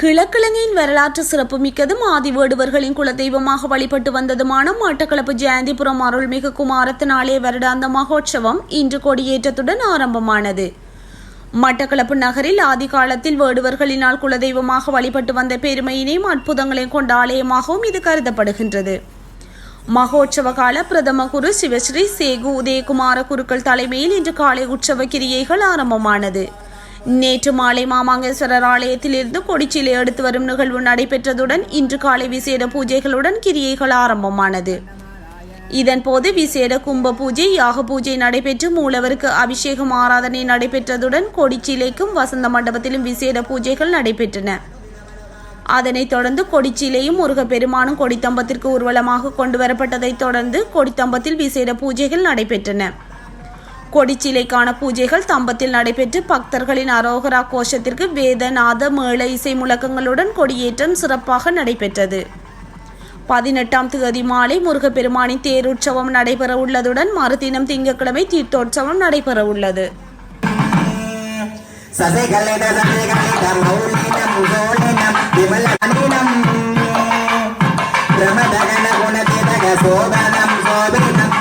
கிழக்கிழங்கையின் வரலாற்று சிறப்புமிக்கதும் ஆதிவேடுவர்களின் குலதெய்வமாக வழிபட்டு வந்ததுமான மட்டக்களப்பு ஜெயந்திபுரம் அருள்மிகு குமாரத்தினாலே வருடாந்த மகோற்சவம் இன்று கொடியேற்றத்துடன் ஆரம்பமானது. மட்டக்களப்பு நகரில் ஆதி காலத்தில் வேடுவர்களினால் குலதெய்வமாக வழிபட்டு வந்த பெருமையினையும் அற்புதங்களையும் கொண்ட ஆலயமாகவும் இது கருதப்படுகின்றது. மகோற்சவ கால பிரதம குரு சிவஸ்ரீ சேகு உதயகுமார குருக்கள் தலைமையில் இன்று காலை உற்சவ கிரியைகள் ஆரம்பமானது. நேற்று மாலை மாமாங்கேஸ்வரர் ஆலயத்திலிருந்து கொடிச்சிலை எடுத்து வரும் நிகழ்வு நடைபெற்றதுடன் இன்று காலை விசேட பூஜைகளுடன் கிரியைகள் ஆரம்பமானது. இதன்போது விசேட கும்ப பூஜை யாக பூஜை நடைபெற்று மூலவருக்கு அபிஷேகம் ஆராதனை நடைபெற்றதுடன் கொடிச்சிலைக்கும் வசந்த மண்டபத்திலும் விசேட பூஜைகள் நடைபெற்றன. அதனைத் தொடர்ந்து கொடிச்சிலையும் முருகப்பெருமானும் கொடித்தம்பத்திற்கு ஊர்வலமாக கொண்டு வரப்பட்டதைத் தொடர்ந்து கொடித்தம்பத்தில் விசேட பூஜைகள் நடைபெற்றன. கொடிச்சிலைக்கான பூஜைகள் தம்பத்தில் நடைபெற்று பக்தர்களின் அரோகரா கோஷத்திற்கு வேத நாத மேள இசை முழக்கங்களுடன் கொடியேற்றம் சிறப்பாக நடைபெற்றது. பதினெட்டாம் தேதி மாலை முருகப்பெருமானின் தேருற்சவம் நடைபெற உள்ளதுடன் மறுதினம் திங்கட்கிழமை தீர்த்தோற்சவம் நடைபெற உள்ளது சசிகலித சோதனம் சோபினம்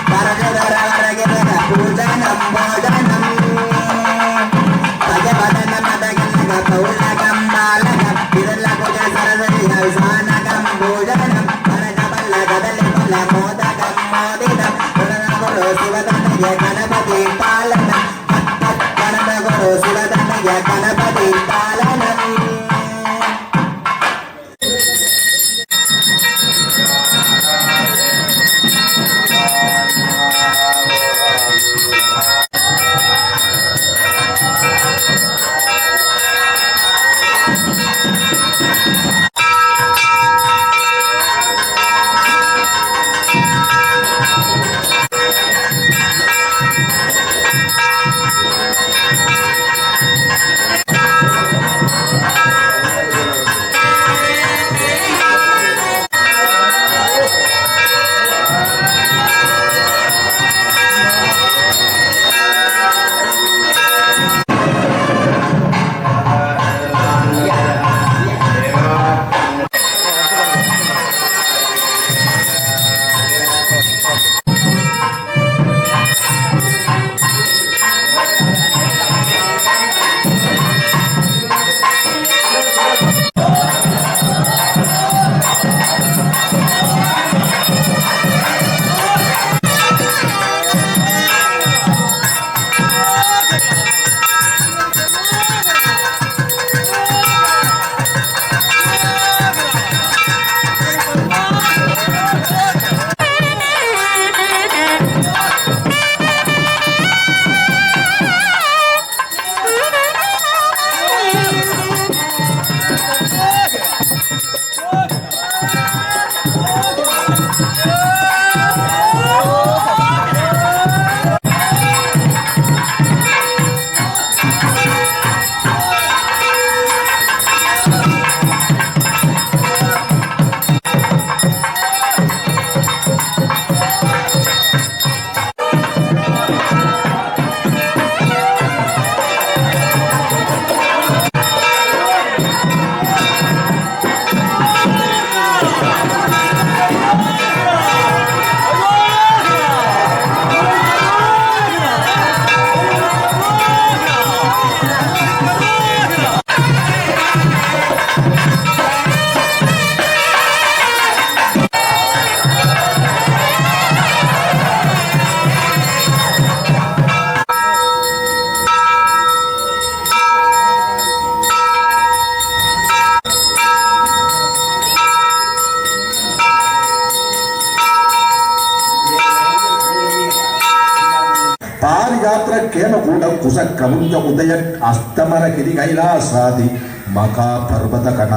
ಕೇನಕೂಟಂ ಕುಸ ಕೌಂಜ ಉದಯ ಅಸ್ತಮರ ಗಿರಿ ಕೈಲಾಸಾದಿ ಮಕಾ ಪರ್ವತ ಕಣ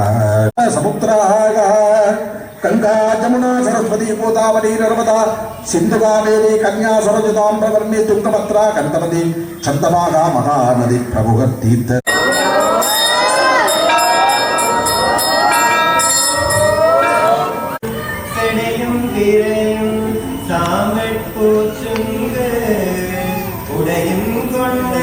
ಸಮುದ್ರಾಗ ಗಂಗಾ ಜಮುನಾ ಸರಸ್ವತಿ ಗೋದಾವರಿ ನರ್ಮದಾ ಸಿಂಧು ಕಾವೇರಿ ಕನ್ಯಾ ಸರಜುತಾಮ್ರವರ್ಣಿ ತುಂಗಭದ್ರಾ ಕಂದನದಿ ಚಂದಮಾಗ ಮಹಾನದಿ ಪ್ರಮುಖ ತೀರ್ಥ ഉടയും കൊണ്ട്